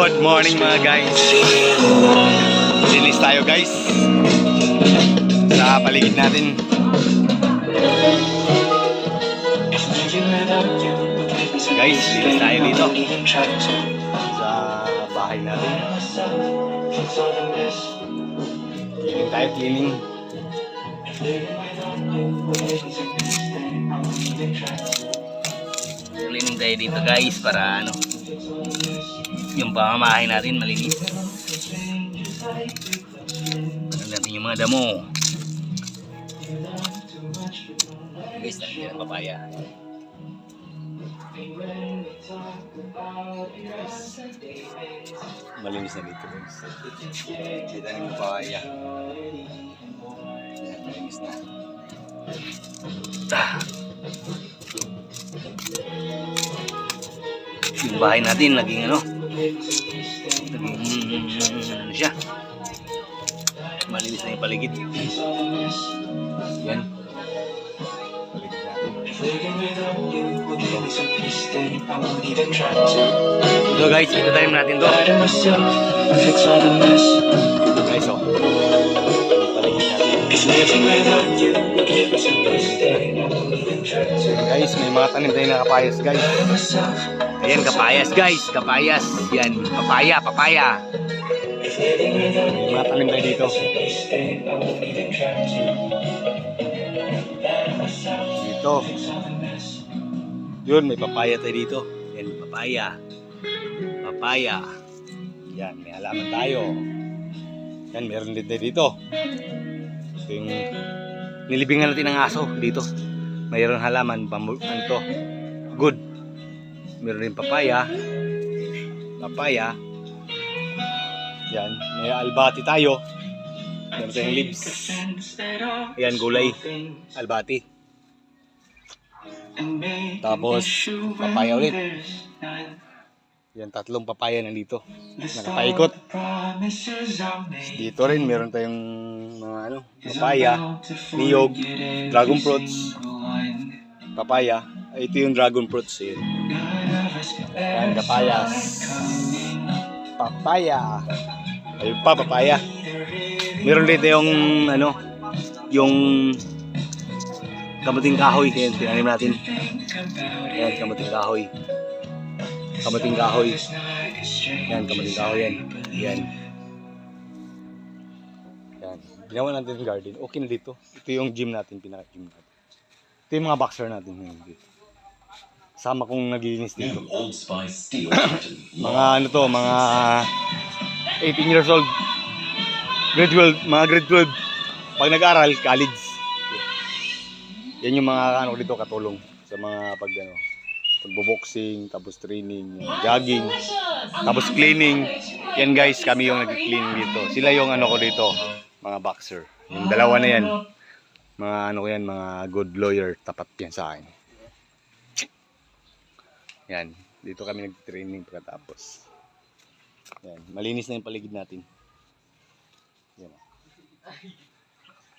Good morning mga guys. Linis tayo guys. Sa paligid natin. Guys, linis tayo dito. Sa bahay natin. Cleaning tayo, cleaning. Cleaning tayo dito guys para ano yung pamamahay natin malinis. Ano natin yung mga damo. Guys, nandiyan ang papaya. Malinis na dito guys. Kita ng papaya. Malinis na. Ah. Yung bahay natin naging ano paligid Yan. Paligid natin. so guys ito time natin to Ito guys, oh. Guys, may mga tanim tayo na kapayas guys. ayan kapayas guys kapayas yan papaya papaya Tanim tayo dito. Dito. Yun, may papaya tayo dito. yan papaya papaya Yan, may halaman tayo. Yan, meron din tayo dito. Ito yung nilibingan natin ng aso dito mayroon halaman pamu ano to good meron din papaya papaya Yan, may albati tayo. Meron tayong leaves. Ayan, gulay. Albati. Tapos, papaya ulit. Yan, tatlong papaya nandito. Nakapaikot. Dito rin, meron tayong mga ano, papaya, niyog, dragon fruits, papaya. Ay, Ito yung dragon fruits. Yun. Yan, papayas. Papaya. Ayun pa, papaya. Meron dito yung ano, yung kamating kahoy. Yan, tinanim natin. Yan, kamating kahoy. Kamating kahoy. Yan, kamating kahoy yan. Yan. Yan. Ginawa natin yung garden. Okay na dito. Ito yung gym natin, pinaka-gym natin. Ito yung mga boxer natin ngayon dito. Sama kong naglilinis dito. Mga ano to, mga 18 years old. Grade 12, mga grade 12. Pag nag-aral, college. Yan yung mga ano dito katulong sa mga pag ano, pagbo-boxing, tapos training, jogging, tapos cleaning. Yan guys, kami yung nag-clean dito. Sila yung ano ko dito, mga boxer. Yung dalawa na yan. Mga ano ko yan, mga good lawyer, tapat yan sa akin. Yan, dito kami nag-training pagkatapos. Yan, malinis na yung paligid natin. Yan.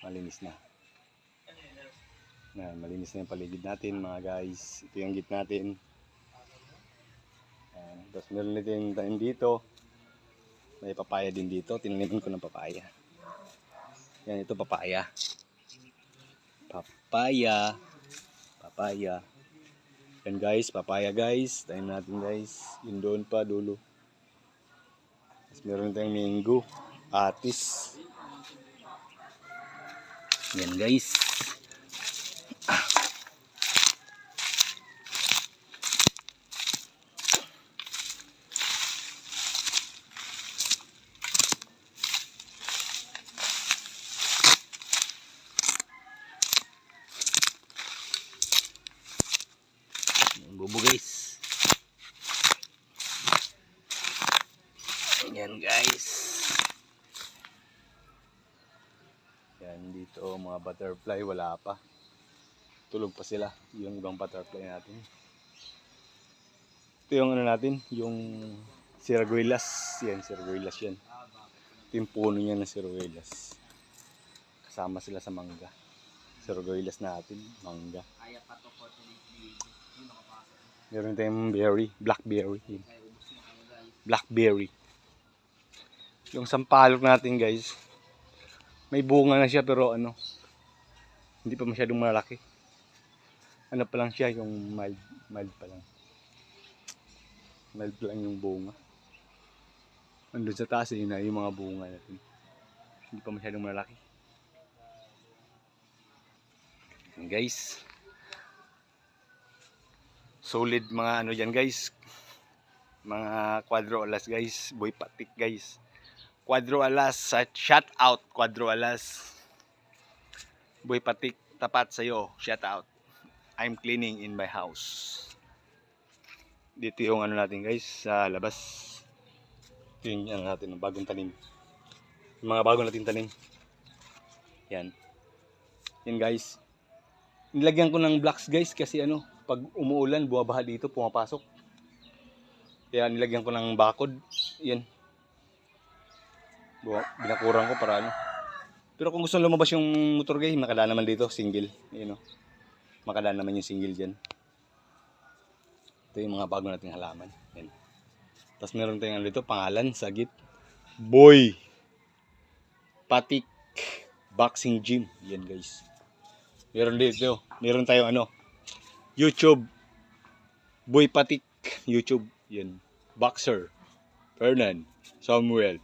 Malinis na. Yan, malinis na yung paligid natin mga guys. Ito yung git natin. Yan. Tapos meron dito yung tanim dito. May papaya din dito. Tinaniman ko ng papaya. Yan, ito papaya. Papaya. Papaya. Yan guys, papaya guys. Tanim natin guys. Yun doon pa, dulo. Tapos meron tayong mango. Atis. Yan guys. Yan, bubo guys. Yan guys. Yan dito mga butterfly wala pa. Tulog pa sila yung ibang butterfly natin. Ito yung ano natin, yung siraguilas. Yan, siraguilas yan. Ito yung puno niya ng siraguilas. Kasama sila sa mangga. Siraguilas natin, mangga. Meron tayong berry, blackberry. Blackberry. Yung sampalok natin guys, may bunga na siya pero ano, hindi pa masyadong malaki. Ano pa lang siya, yung mild, mild pa lang. Mild pa lang yung bunga. Andun sa taas yun na yung mga bunga natin. Hindi pa masyadong malaki. Guys. Solid mga ano dyan guys. Mga quadro alas guys. Boy patik guys. Quadro alas. Shout out quadro alas. Boy patik. Tapat sa'yo. Shout out. I'm cleaning in my house. Dito yung ano natin guys. Sa labas. Ito yung ano natin. Bagong tanim. Yung mga bagong natin tanim. Yan. Yan guys. Nilagyan ko ng blocks guys kasi ano, pag umuulan, bumabaha dito, pumapasok. Kaya nilagyan ko ng bakod. Yan. Buwa, binakurang ko para ano. Pero kung gusto lumabas yung motor guys, makadaan naman dito, single. Yan o. Makadaan naman yung single dyan. Ito yung mga bago nating halaman. Yan. Tapos meron tayong ano dito, pangalan, sagit. Boy! Patik Boxing Gym. Yan guys. Meron dito. Meron tayong ano. YouTube. Boy Patik. YouTube. Yan. Boxer. Fernan. Samuel.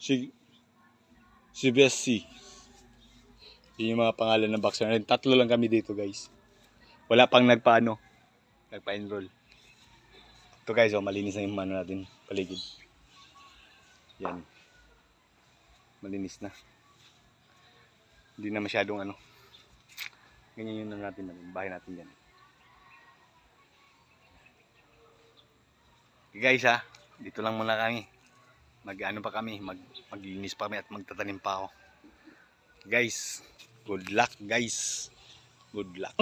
Si si. Yun yung mga pangalan ng boxer. natin. Tatlo lang kami dito guys. Wala pang nagpaano. Nagpa-enroll. Ito guys, oh, malinis na yung ano natin. Paligid. Yan. Malinis na. Hindi na masyadong ano. Ganyan yun na natin natin. Bahay natin yan. Okay guys ha, dito lang muna kami mag ano pa kami mag maglinis pa kami at magtatanim pa ako. Guys good luck guys. Good luck.